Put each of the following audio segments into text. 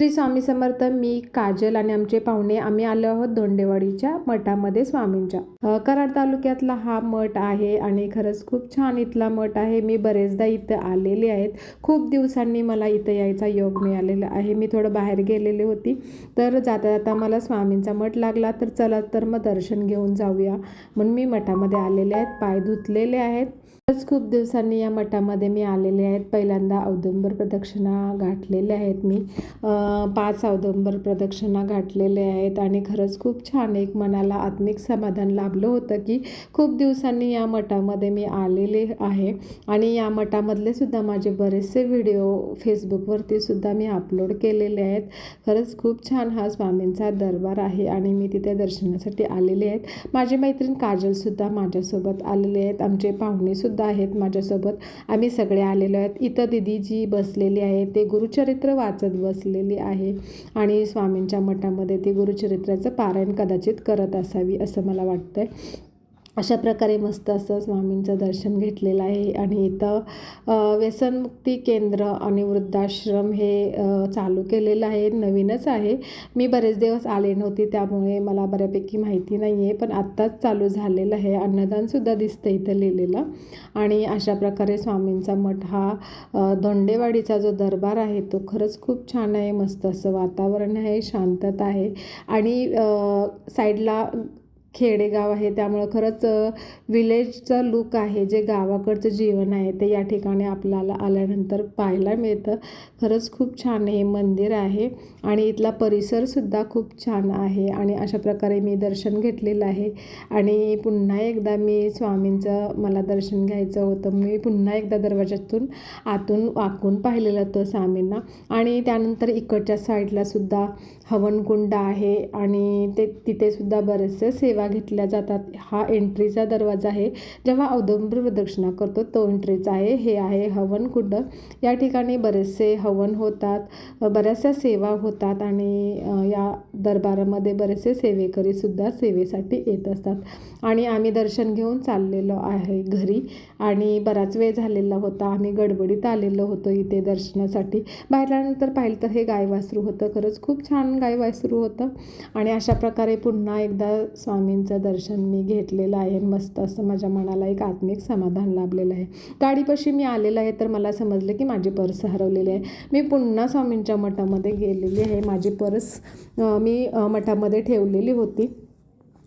श्री स्वामी समर्थ मी काजल आणि आमचे पाहुणे आम्ही आलो आहोत दोंडेवाडीच्या मठामध्ये स्वामींच्या. कराड तालुक्यातला हा मठ आहे आणि खरंच खूप छान इथला मठ आहे. मी बरेचदा इथं आलेले आहेत. खूप दिवसांनी मला इथं यायचा योग मिळालेला आहे. मी थोडं बाहेर गेलेले होती. तर जाता जाता मला स्वामींचा मठ लागला. तर चला तर मग दर्शन घेऊन जाऊया. म्हणून मी मठामध्ये आलेले आहेत. पाय धुतलेले आहेत. खरंच खूप दिवसांनी या मठामध्ये मी आलेले आहेत. पहिल्यांदा औदुंबर प्रदक्षिणा गाठलेल्या आहेत मी. पाच औदुंबर प्रदक्षिणा गाठलेले आहेत आणि खरंच खूप छान एक मनाला आत्मिक समाधान लाभलं होतं की खूप दिवसांनी या मठामध्ये मी आलेले आहे. आणि या मठामधले सुद्धा माझे बरेचसे व्हिडिओ फेसबुकवरती सुद्धा मी अपलोड केलेले आहेत. खरंच खूप छान हा स्वामींचा दरबार आहे आणि मी तिथे दर्शनासाठी आलेले आहेत. माझी मैत्रीण काजलसुद्धा माझ्यासोबत आलेले आहेत. आमचे पाहुणेसुद्धा आहेत माझ्यासोबत. आम्ही सगळे आलेलो आहेत. इथं दिदी जी बसलेली आहे. ते गुरुचरित्र वाचत बसलेली आहे आणि स्वामींच्या मठामध्ये ती गुरुचरित्राचं पारायण कदाचित करत असावी असं मला वाटतंय. अशा प्रकारे मस्त असं स्वामींचं दर्शन घेतलेलं आहे. आणि इथं व्यसनमुक्ती केंद्र आणि वृद्धाश्रम हे चालू केलेलं आहे. नवीनच आहे. मी बरेच दिवस आले नव्हते त्यामुळे मला बऱ्यापैकी माहिती नाही आहे पण आत्ताच चालू झालेलं आहे. अन्नदानसुद्धा दिसतं इथं लिहिलेलं. आणि अशा प्रकारे स्वामींचा मठ हा धोंडेवाडीचा जो दरबार आहे तो खरंच खूप छान आहे. मस्त असं वातावरण आहे शांतता आहे. आणि साईडला खेडेगाव आहे. त्यामुळं खरंच विलेजचा लुक आहे. जे गावाकडचं जीवन आहे ते या ठिकाणी आपल्याला आल्यानंतर पाहायला मिळतं. खरंच खूप छान हे मंदिर आहे आणि इथला परिसरसुद्धा खूप छान आहे आणि अशा प्रकारे मी दर्शन घेतलेलं आहे. आणि पुन्हा एकदा मी स्वामींचं मला दर्शन घ्यायचं होतं. मी पुन्हा एकदा दरवाजातून आतून वाकून पाहिलेलं होतं स्वामींना. आणि त्यानंतर इकडच्या साईडलासुद्धा हवनकुंड आहे आणि ते तिथेसुद्धा बरेचसे सेवा घेतल्या जातात. हा एंट्रीचा दरवाजा आहे. जेव्हा औदुंबर प्रदक्षिणा करतो तो एंट्रीचा आहे. हे आहे हवन कुंड. या ठिकाणी बरेचसे हवन होतात बऱ्याचशा सेवा होतात आणि या दरबारामध्ये बरेचसे सेवेकरीसुद्धा सेवेसाठी येत असतात. आणि आम्ही दर्शन घेऊन चाललेलो आहे घरी आणि बराच वेळ झालेला होता. आम्ही गडबडीत आलेलो होतो इथे दर्शनासाठी. बाहेर आल्यानंतर पाहिलं तर हे गायवासरू होतं. खरंच खूप छान गायवासरू होतं. आणि अशा प्रकारे पुन्हा एकदा स्वामी स्वामींचं दर्शन मी घेतलेलं आहे. मस्त असं माझ्या मनाला एक आत्मिक समाधान लाभलेलं आहे. गाडीपाशी मी आलेलं आहे तर मला समजलं की माझी पर्स हरवलेली आहे. मी पुन्हा स्वामींच्या मठामध्ये गेलेली आहे. माझी पर्स मी मठामध्ये ठेवलेली होती.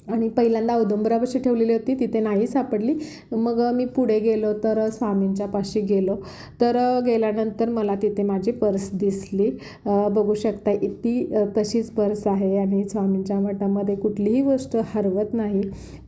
आणि पहिल्यांदा औदुंबरापाशी ठेवलेली होती तिथे नाही सापडली. मग मी पुढे गेलो तर स्वामींच्या पाशी गेलो. तर गेल्यानंतर मला तिथे माझी पर्स दिसली. बघू शकता ती तशीच पर्स आहे आणि स्वामींच्या मठामध्ये कुठलीही गोष्ट हरवत नाही.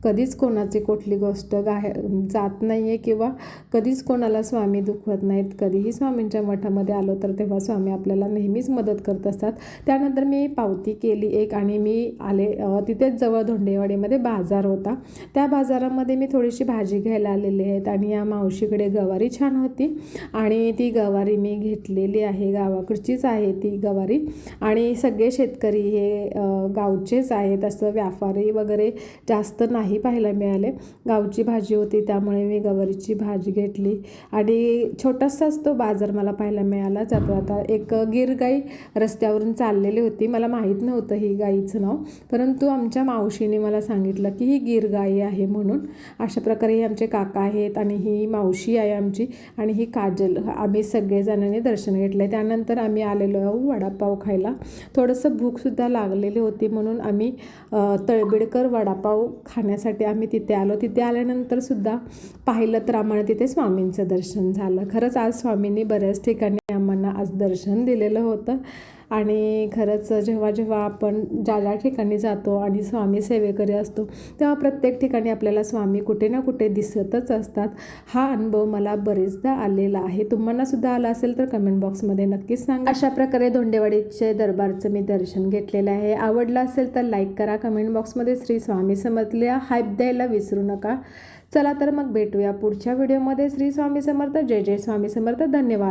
कधीच कोणाची कुठली गोष्ट गाय जात नाही आहे किंवा कधीच कोणाला स्वामी दुखवत नाहीत. कधीही स्वामींच्या मठामध्ये आलो तर तेव्हा स्वामी आपल्याला नेहमीच मदत करत असतात. त्यानंतर मी पावती केली एक आणि मी आले तिथेच जवळ धोंडेवाडीमध्ये बाजार होता. त्या बाजारामध्ये मी थोडीशी भाजी घ्यायला आलेली आहेत आणि या मावशीकडे गवारी छान होती. आणि ती गवारी मी घेतलेली आहे. गावाकडचीच आहे ती गवारी. आणि सगळे शेतकरी हे गावचेच आहेत. असं व्यापारी वगैरे जास्त नाही पाहायला मिळाले. गावची भाजी होती त्यामुळे मी गवारीची भाजी घेतली. आणि छोटासाच तो बाजार मला पाहायला मिळाला. जातो आता एक गिर गाई रस्त्यावरून चाललेली होती. मला माहीत नव्हतं ही गाईचं नाव. परंतु आमच्या मावशीने मला सांगितलं की ही गिर गाई आहे म्हणून अशा प्रकारे हे आमचे काका आहेत आणि ही मावशी आहे आमची आणि ही काजल. आम्ही सगळेजणांनी दर्शन घेतलं आहे त्यानंतर आम्ही आलेलो आहोत वडापाव खायला. थोडंसं भूकसुद्धा लागलेली होती म्हणून आम्ही तळबिडकर तळबीडकर वडापाव खाण्यासाठी आम्ही तिथे आलो. तिथे आल्यानंतर सुद्धा पाहिलं तर आम्हाला तिथे स्वामींचं दर्शन झालं. खरंच आज स्वामींनी बऱ्याच ठिकाणी आम्हाला आज दर्शन दिलेलं होतं. आणि खरंच जेव्हा जेव्हा आपण ज्या ज्या ठिकाणी जातो आणि स्वामी सेवेकरी असतो तेव्हा प्रत्येक ठिकाणी आपल्याला स्वामी कुठे ना कुठे दिसतच असतात. हा अनुभव मला बरेचदा आलेला आहे. तुम्हाला सुद्धा आला असेल तर कमेंट बॉक्समध्ये नक्कीच सांगा. अशा प्रकारे धोंडेवाडीचे दरबारचं मी दर्शन घेतलेलं आहे. आवडलं असेल तर लाईक करा. कमेंट बॉक्समध्ये श्री स्वामी समजल्या हाईप द्यायला विसरू नका. चला तर मग भेटूया पुढच्या व्हिडिओमध्ये श्री स्वामी समर्थ. जय जय स्वामी समर्थ. धन्यवाद.